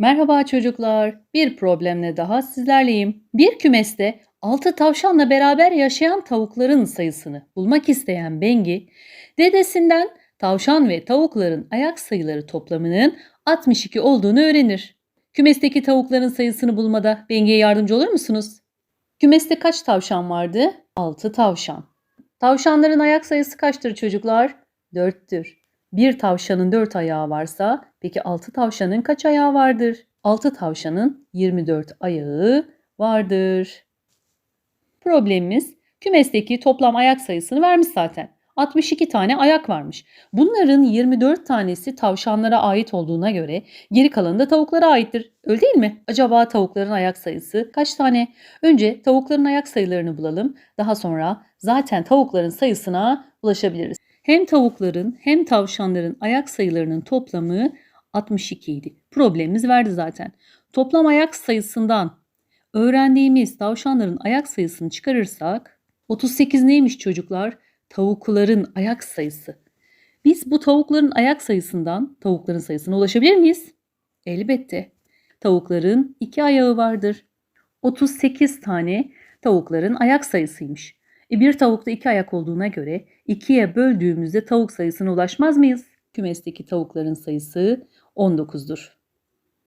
Merhaba çocuklar. Bir problemle daha sizlerleyim. Bir kümeste 6 tavşanla beraber yaşayan tavukların sayısını bulmak isteyen Bengi, dedesinden tavşan ve tavukların ayak sayıları toplamının 62 olduğunu öğrenir. Kümesteki tavukların sayısını bulmada Bengi'ye yardımcı olur musunuz? Kümeste kaç tavşan vardı? 6 tavşan. Tavşanların ayak sayısı kaçtır çocuklar? 4'tür. Bir tavşanın 4 ayağı varsa peki 6 tavşanın kaç ayağı vardır? 6 tavşanın 24 ayağı vardır. Problemimiz kümesteki toplam ayak sayısını vermiş zaten. 62 tane ayak varmış. Bunların 24 tanesi tavşanlara ait olduğuna göre geri kalanı da tavuklara aittir. Öyle değil mi? Acaba tavukların ayak sayısı kaç tane? Önce tavukların ayak sayılarını bulalım. Daha sonra zaten tavukların sayısına ulaşabiliriz. Hem tavukların hem tavşanların ayak sayılarının toplamı 62 idi. Problemimiz verdi zaten. Toplam ayak sayısından öğrendiğimiz tavşanların ayak sayısını çıkarırsak 38 neymiş çocuklar? Tavukların ayak sayısı. Biz bu tavukların ayak sayısından tavukların sayısına ulaşabilir miyiz? Elbette. Tavukların iki ayağı vardır. 38 tane tavukların ayak sayısıymış. E bir tavukta iki ayak olduğuna göre ikiye böldüğümüzde tavuk sayısına ulaşmaz mıyız? Kümesteki tavukların sayısı 19'dur.